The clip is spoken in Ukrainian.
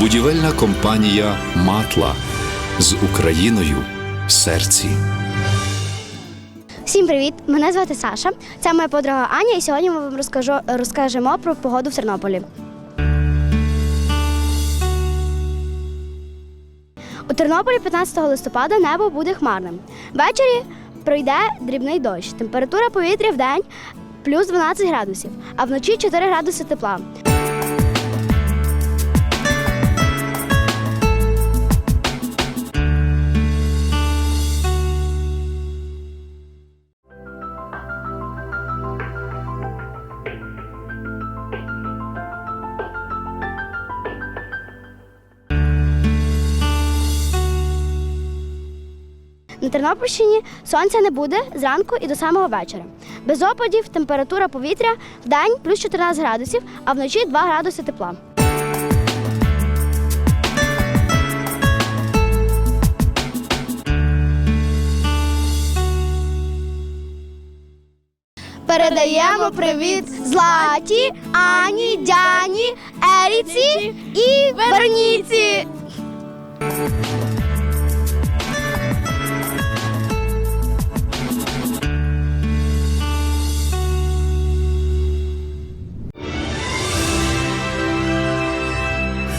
Будівельна компанія Матла з Україною в серці. Всім привіт! Мене звати Саша. Це моя подруга Аня, і сьогодні ми вам розкажу, розкажемо про погоду в Тернополі. У Тернополі 15 листопада небо буде хмарним. Ввечері пройде дрібний дощ. Температура повітря в день плюс 12 градусів, а вночі 4 градуси тепла. На Тернопільщині сонця не буде зранку і до самого вечора. Без опадів температура повітря в день плюс 14 градусів, а вночі 2 градуси тепла. Передаємо привіт Златі, Ані, Дяні, Еріці і Вероніці.